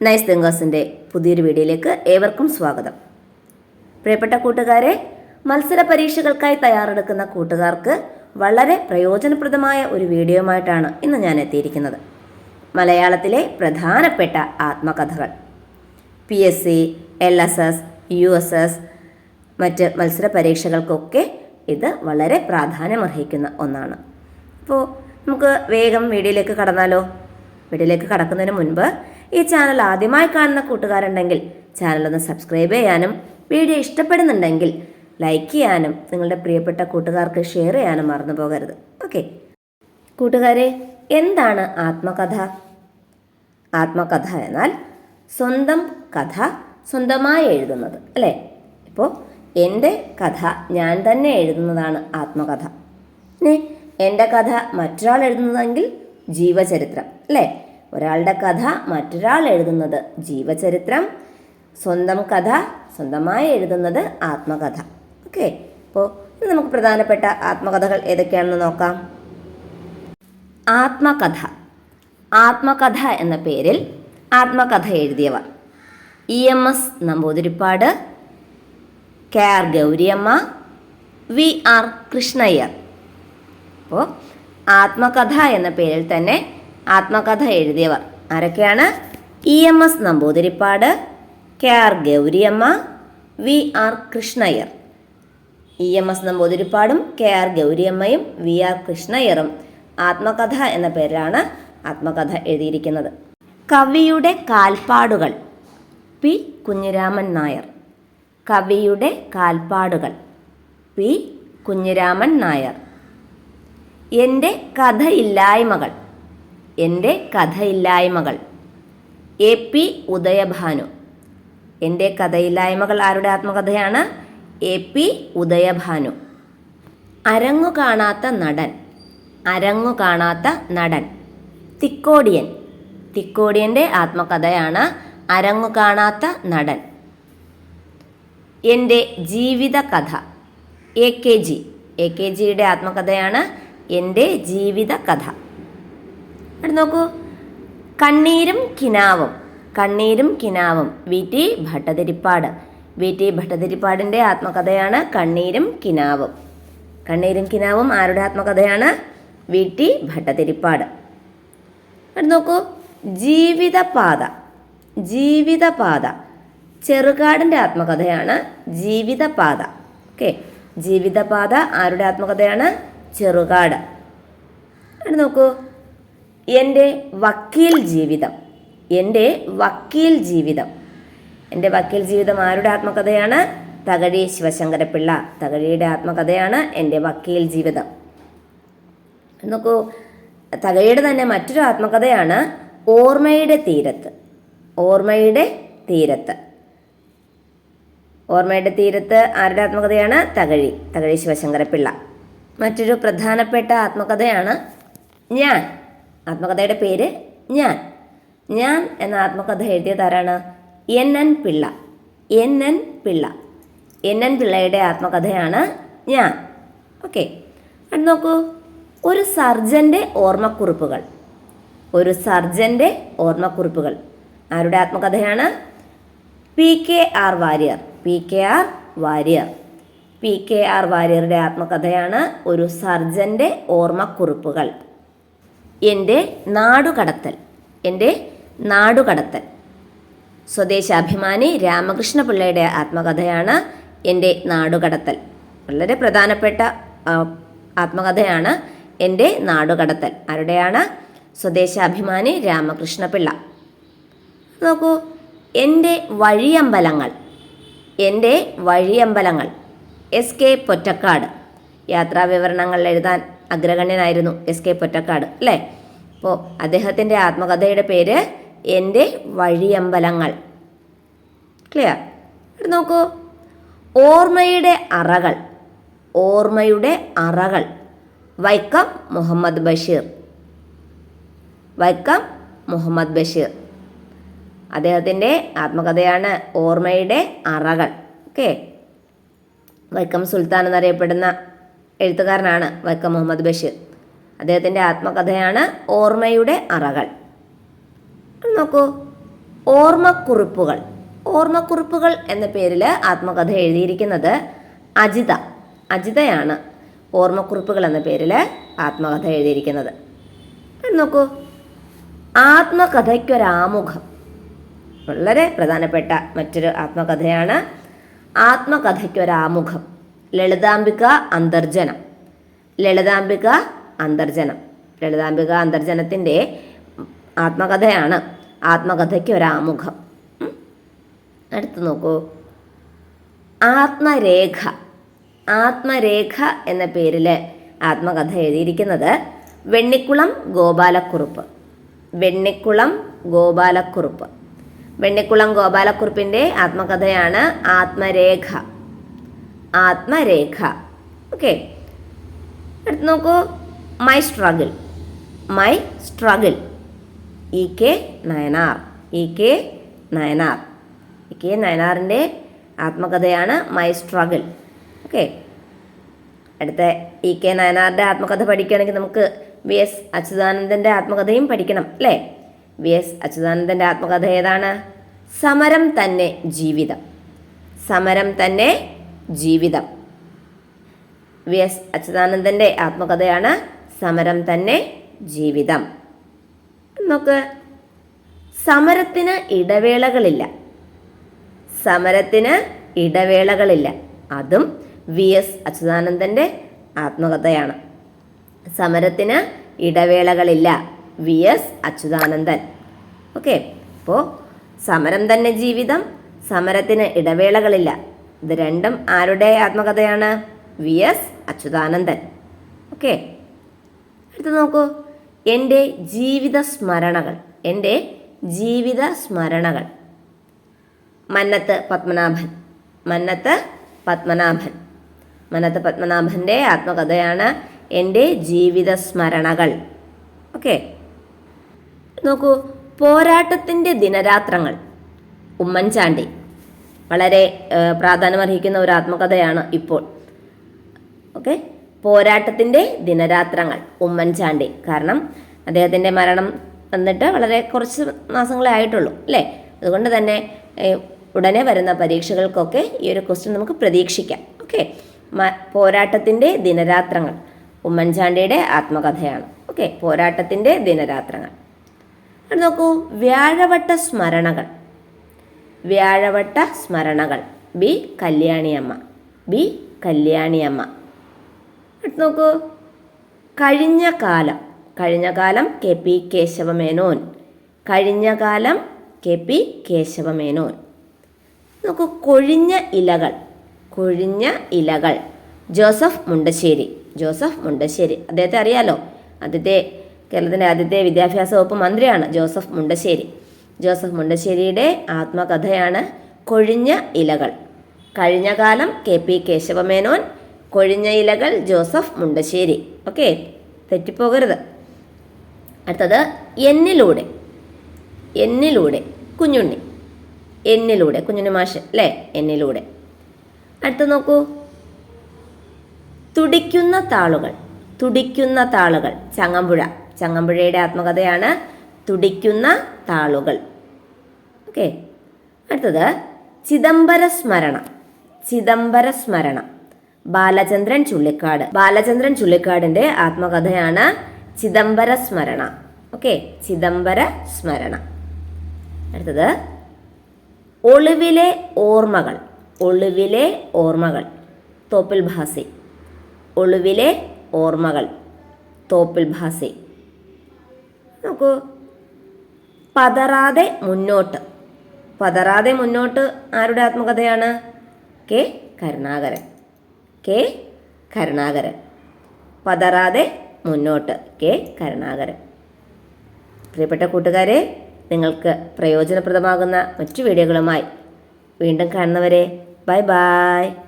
Nice തെങ്കേഴ്സിന്റെ പുതിയൊരു വീഡിയോയിലേക്ക് ഏവർക്കും സ്വാഗതം. പ്രിയപ്പെട്ട കൂട്ടുകാരെ മത്സര പരീക്ഷകൾക്കായി തയ്യാറെടുക്കുന്ന കൂട്ടുകാർക്ക് വളരെ പ്രയോജനപ്രദമായ ഒരു വീഡിയോയുമായിട്ടാണ് ഇന്ന് ഞാൻ എത്തിയിരിക്കുന്നത്. മലയാളത്തിലെ പ്രധാനപ്പെട്ട ആത്മകഥകൾ. P S C L S S U S S മറ്റ് മത്സര പരീക്ഷകൾക്കൊക്കെ ഇത് വളരെ പ്രാധാന്യമർഹിക്കുന്ന ഒന്നാണ്. അപ്പോൾ നമുക്ക് വേഗം വീഡിയോയിലേക്ക് കടന്നാലോ? വീഡിയോയിലേക്ക് കടക്കുന്നതിന് മുൻപ് ഈ ചാനൽ ആദ്യമായി കാണുന്ന കൂട്ടുകാരുണ്ടെങ്കിൽ ഒന്ന് സബ്സ്ക്രൈബ് ചെയ്യാനും വീഡിയോ ഇഷ്ടപ്പെടുന്നുണ്ടെങ്കിൽ ലൈക്ക് ചെയ്യാനും നിങ്ങളുടെ പ്രിയപ്പെട്ട കൂട്ടുകാർക്ക് ഷെയർ ചെയ്യാനും മറന്നു പോകരുത്. ഓക്കെ കൂട്ടുകാരെ എന്താണ് ആത്മകഥ? ആത്മകഥ എന്നാൽ സ്വന്തം കഥ സ്വന്തമായി എഴുതുന്നത് അല്ലേ? ഇപ്പോൾ എന്റെ കഥ ഞാൻ തന്നെ എഴുതുന്നതാണ് ആത്മകഥ. ഇനി എന്റെ കഥ മറ്റൊരാൾ എഴുതുന്നതെങ്കിൽ ജീവചരിത്രം അല്ലേ? ഒരാളുടെ കഥ മറ്റൊരാൾ എഴുതുന്നത് ജീവചരിത്രം സ്വന്തം കഥ സ്വന്തമായി എഴുതുന്നത് ആത്മകഥ. ഓക്കെ അപ്പോൾ ഇനി നമുക്ക് പ്രധാനപ്പെട്ട ആത്മകഥകൾ ഏതൊക്കെയാണെന്ന് നോക്കാം. ആത്മകഥ. ആത്മകഥ എന്ന പേരിൽ ആത്മകഥ എഴുതിയവർ. E M S Namboodiripad K R Gouriamma V R Krishna Iyer. അപ്പോൾ ആത്മകഥ എന്ന പേരിൽ തന്നെ ആത്മകഥ എഴുതിയവർ. ആരൊക്കെയാണ്? E M S Namboodiripad K R Gouriamma V R Krishna Iyer. E M S നമ്പൂതിരിപ്പാടും K R ഗൗരിയമ്മയും വി ആർ കൃഷ്ണയ്യറും. ആത്മകഥ എന്ന പേരിലാണ് ആത്മകഥ എഴുതിയിരിക്കുന്നത്. കവിയുടെ കാൽപ്പാടുകൾ. പി കുഞ്ഞിരാമൻ നായർ. കവിയുടെ കാൽപ്പാടുകൾ. പി കുഞ്ഞിരാമൻ നായർ. എന്റെ കഥയില്ലായ്മകൾ. എന്റെ കഥയില്ലായ്മകൾ. A P Udayabhanu. എന്റെ കഥയില്ലായ്മകൾ ആരുടെ ആത്മകഥയാണ്? A P Udayabhanu. അരങ്ങു കാണാത്ത നടൻ. അരങ്ങു കാണാത്ത നടൻ. തിക്കോടിയൻ. തിക്കോടിയന്റെ ആത്മകഥയാണ് അരങ്ങു കാണാത്ത നടൻ. എന്റെ ജീവിത കഥ A K G. A K ജിയുടെ ആത്മകഥയാണ് എന്റെ ജീവിത കഥ അവിടെ നോക്കൂ. കണ്ണീരും കിനാവും. കണ്ണീരും കിനാവും. V T Bhattathiripad. V T ഭട്ടതിരിപ്പാടിന്റെ ആത്മകഥയാണ് കണ്ണീരും കിനാവും. കണ്ണീരും കിനാവും ആരുടെ ആത്മകഥയാണ്? V T Bhattathiripad. അവിടെ നോക്കൂ. ജീവിതപാത. ജീവിതപാത. ചെറുകാടിന്റെ ആത്മകഥയാണ് ജീവിതപാത. ഓക്കെ. ജീവിതപാത ആരുടെ ആത്മകഥയാണ്? ചെറുകാട്. അവിടെ നോക്കൂ. എന്റെ വക്കീൽ ജീവിതം. എന്റെ വക്കീൽ ജീവിതം. എന്റെ വക്കീൽ ജീവിതം ആരുടെ ആത്മകഥയാണ്? തകഴി ശിവശങ്കരപ്പിള്ള. തകഴിയുടെ ആത്മകഥയാണ് എന്റെ വക്കീൽ ജീവിതം. നോക്കൂ തകഴിയുടെ തന്നെ മറ്റൊരു ആത്മകഥയാണ് ഓർമ്മയുടെ തീരത്ത്. ഓർമ്മയുടെ തീരത്ത്. ഓർമ്മയുടെ തീരത്ത് ആരുടെ ആത്മകഥയാണ്? തകഴി തകഴി ശിവശങ്കരപ്പിള്ള. മറ്റൊരു പ്രധാനപ്പെട്ട ആത്മകഥയാണ് ഞാൻ. ആത്മകഥയുടെ പേര് ഞാൻ. ഞാൻ എന്ന ആത്മകഥ എഴുതിയതാരാണ് N N Pillai. N N Pillai. N N പിള്ളയുടെ ആത്മകഥയാണ് ഞാൻ. ഓക്കെ. അത് നോക്കൂ. ഒരു സർജന്റെ ഓർമ്മക്കുറിപ്പുകൾ. ഒരു സർജന്റെ ഓർമ്മക്കുറിപ്പുകൾ. ആരുടെ ആത്മകഥയാണ്? P K R Warrier. P K R Warrier. P K R വാര്യറുടെ ആത്മകഥയാണ് ഒരു സർജന്റെ ഓർമ്മക്കുറിപ്പുകൾ. എന്റെ നാടുകടത്തൽ എന്റെ നാടുകടത്തൽ. സ്വദേശാഭിമാനി രാമകൃഷ്ണപിള്ളയുടെ ആത്മകഥയാണ് എന്റെ നാടുകടത്തൽ. വളരെ പ്രധാനപ്പെട്ട ആത്മകഥയാണ് എന്റെ നാടുകടത്തൽ. ആരുടെയാണ്? സ്വദേശാഭിമാനി രാമകൃഷ്ണപിള്ള. നോക്കൂ എന്റെ വഴിയമ്പലങ്ങൾ എന്റെ വഴിയമ്പലങ്ങൾ എസ് കെ പൊറ്റക്കാട്. യാത്രാ വിവരണങ്ങൾ എഴുതാൻ അഗ്രഗണ്യനായിരുന്നു എസ് കെ പൊറ്റക്കാട് അല്ലേ? അപ്പോൾ അദ്ദേഹത്തിന്റെ ആത്മകഥയുടെ പേര് എന്റെ വഴിയമ്പലങ്ങൾ. ക്ലിയർ ഇവിടെ നോക്കൂ. ഓർമ്മയുടെ അറകൾ ഓർമ്മയുടെ അറകൾ. വൈക്കം മുഹമ്മദ് ബഷീർ. വൈക്കം മുഹമ്മദ് ബഷീർ. അദ്ദേഹത്തിന്റെ ആത്മകഥയാണ് ഓർമ്മയുടെ അറകൾ. ഓക്കെ വൈക്കം സുൽത്താൻ എന്നറിയപ്പെടുന്ന എഴുത്തുകാരനാണ് വൈക്കം മുഹമ്മദ് ബഷീർ. അദ്ദേഹത്തിന്റെ ആത്മകഥയാണ് ഓർമ്മയുടെ അറകൾ. നോക്കൂ ഓർമ്മക്കുറിപ്പുകൾ. ഓർമ്മക്കുറിപ്പുകൾ എന്ന പേരിൽ ആത്മകഥ എഴുതിയിരിക്കുന്നത് അജിത. അജിതയാണ് ഓർമ്മക്കുറിപ്പുകൾ എന്ന പേരിൽ ആത്മകഥ എഴുതിയിരിക്കുന്നത്. നോക്കൂ ആത്മകഥയ്ക്കൊരാമുഖം. വളരെ പ്രധാനപ്പെട്ട മറ്റൊരു ആത്മകഥയാണ് ആത്മകഥയ്ക്കൊരാമുഖം. ലളിതാംബിക അന്തർജനം. ലളിതാംബിക അന്തർജനം. ലളിതാംബിക അന്തർജനത്തിന്റെ ആത്മകഥയാണ് ആത്മകഥയ്ക്ക് ഒരാമുഖം അടുത്ത് നോക്കൂ. ആത്മരേഖ. ആത്മരേഖ എന്ന പേരിൽ ആത്മകഥ എഴുതിയിരിക്കുന്നത് വെണ്ണിക്കുളം ഗോപാലക്കുറുപ്പ്. വെണ്ണിക്കുളം ഗോപാലക്കുറുപ്പ്. വെണ്ണിക്കുളം ഗോപാലക്കുറുപ്പിന്റെ ആത്മകഥയാണ് ആത്മരേഖ. ആത്മരേഖ. ഓക്കെ അടുത്ത് നോക്കൂ. My struggle my struggle E K Nayanar. E K Nayanar. E K നയനാറിന്റെ ആത്മകഥയാണ് മൈ സ്ട്രഗിൾ ഓക്കെ അടുത്ത ഇ കെ നയനാറിന്റെ ആത്മകഥ പഠിക്കുകയാണെങ്കിൽ നമുക്ക് വി എസ് അച്യുതാനന്ദന്റെ ആത്മകഥയും പഠിക്കണം അല്ലേ? വി എസ് അച്യുതാനന്ദന്റെ ആത്മകഥ ഏതാണ്? സമരം തന്നെ ജീവിതം. സമരം തന്നെ ജീവിതം. വി. എസ്. അച്യുതാനന്ദന്റെ ആത്മകഥയാണ് സമരം തന്നെ ജീവിതം. നോക്ക് സമരത്തിന് ഇടവേളകളില്ല. സമരത്തിന് ഇടവേളകളില്ല. അതും വി. എസ്. അച്യുതാനന്ദന്റെ ആത്മകഥയാണ്. സമരത്തിന് ഇടവേളകളില്ല വി. എസ്. അച്യുതാനന്ദൻ. ഓക്കെ അപ്പോൾ സമരം തന്നെ ജീവിതം സമരത്തിന് ഇടവേളകളില്ല. ഇത് രണ്ടും ആരുടെ ആത്മകഥയാണ്? V S Achuthanandan. ഓക്കെ. അടുത്ത് നോക്കൂ. എന്റെ ജീവിത സ്മരണകൾ. എന്റെ ജീവിത സ്മരണകൾ. മന്നത്ത് പത്മനാഭൻ. മന്നത്ത് പത്മനാഭൻ. മന്നത്ത് പത്മനാഭന്റെ ആത്മകഥയാണ് എന്റെ ജീവിത സ്മരണകൾ. ഓക്കെ. നോക്കൂ. പോരാട്ടത്തിന്റെ ദിനരാത്രങ്ങൾ. ഉമ്മൻചാണ്ടി. വളരെ പ്രാധാന്യമർഹിക്കുന്ന ഒരു ആത്മകഥയാണ് ഇപ്പോൾ. ഓക്കെ? പോരാട്ടത്തിന്റെ ദിനരാത്രങ്ങൾ ഉമ്മൻചാണ്ടി. കാരണം അദ്ദേഹത്തിന്റെ മരണം വന്നിട്ട് വളരെ കുറച്ച് മാസങ്ങളെ ആയിട്ടുള്ളൂ അല്ലേ? അതുകൊണ്ട് തന്നെ ഉടനെ വരുന്ന പരീക്ഷകൾക്കൊക്കെ ഈ ഒരു ക്വസ്റ്റ്യൻ നമുക്ക് പ്രതീക്ഷിക്കാം ഓക്കെ? പോരാട്ടത്തിന്റെ ദിനരാത്രങ്ങൾ ഉമ്മൻചാണ്ടിയുടെ ആത്മകഥയാണ് ഓക്കെ? പോരാട്ടത്തിന്റെ ദിനരാത്രങ്ങൾ. നോക്കൂ വ്യാഴവട്ട സ്മരണകൾ. വ്യാഴവട്ട സ്മരണകൾ. ബി കല്യാണിയമ്മ ബി കല്യാണിയമ്മ നോക്കൂ. കഴിഞ്ഞ കാലം. കഴിഞ്ഞ കാലം കെ പി കേശവമേനോൻ. കഴിഞ്ഞ കാലം കെ പി കേശവമേനോൻ. നോക്കൂ കൊഴിഞ്ഞ ഇലകൾ. കൊഴിഞ്ഞ ഇലകൾ. ജോസഫ് മുണ്ടശ്ശേരി. ജോസഫ് മുണ്ടശ്ശേരി. അദ്ദേഹത്തെ അറിയാലോ? ആദ്യത്തെ കേരളത്തിന്റെ ആദ്യത്തെ വിദ്യാഭ്യാസ വകുപ്പ് മന്ത്രിയാണ് ജോസഫ് മുണ്ടശ്ശേരി. ജോസഫ് മുണ്ടശ്ശേരിയുടെ ആത്മകഥയാണ് കൊഴിഞ്ഞ ഇലകൾ. കഴിഞ്ഞ കാലം കെ പി കേശവമേനോൻ കൊഴിഞ്ഞ ഇലകൾ ജോസഫ് മുണ്ടശ്ശേരി. ഓക്കെ? തെറ്റിപ്പോകരുത്. അടുത്തത് എന്നിലൂടെ. എന്നിലൂടെ കുഞ്ഞുണ്ണി. എന്നിലൂടെ കുഞ്ഞുണ്ണി മാഷ് അല്ലേ? എന്നിലൂടെ. അടുത്ത നോക്കൂ. തുടിക്കുന്ന താളുകൾ തുടിക്കുന്ന താളുകൾ ചങ്ങമ്പുഴ. ചങ്ങമ്പുഴയുടെ ആത്മകഥയാണ് തുടിക്കുന്ന താളുകൾ. ഓക്കെ. അടുത്തത് ചിദംബര സ്മരണ ചിദംബര സ്മരണ ബാലചന്ദ്രൻ ചുള്ളിക്കാട്. ബാലചന്ദ്രൻ ചുള്ളിക്കാടിന്റെ ആത്മകഥയാണ് ചിദംബര സ്മരണ ഓക്കെ. ചിദംബര സ്മരണ അടുത്തത് ഒളിവിലെ ഓർമ്മകൾ. ഒളിവിലെ ഓർമ്മകൾ. തോപ്പിൽ ഭാസി. ഒളിവിലെ ഓർമ്മകൾ. തോപ്പിൽ ഭാസി. നോക്കൂ. പതറാതെ മുന്നോട്ട്. പതറാതെ മുന്നോട്ട് ആരുടെ ആത്മകഥയാണ്? കെ കരുണാകരൻ. കെ കരുണാകരൻ. പതറാതെ മുന്നോട്ട്. കെ കരുണാകരൻ. പ്രിയപ്പെട്ട കൂട്ടുകാരെ നിങ്ങൾക്ക് പ്രയോജനപ്രദമാകുന്ന മറ്റു വീഡിയോകളുമായി വീണ്ടും കാണുന്നവരെ ബൈ ബൈ.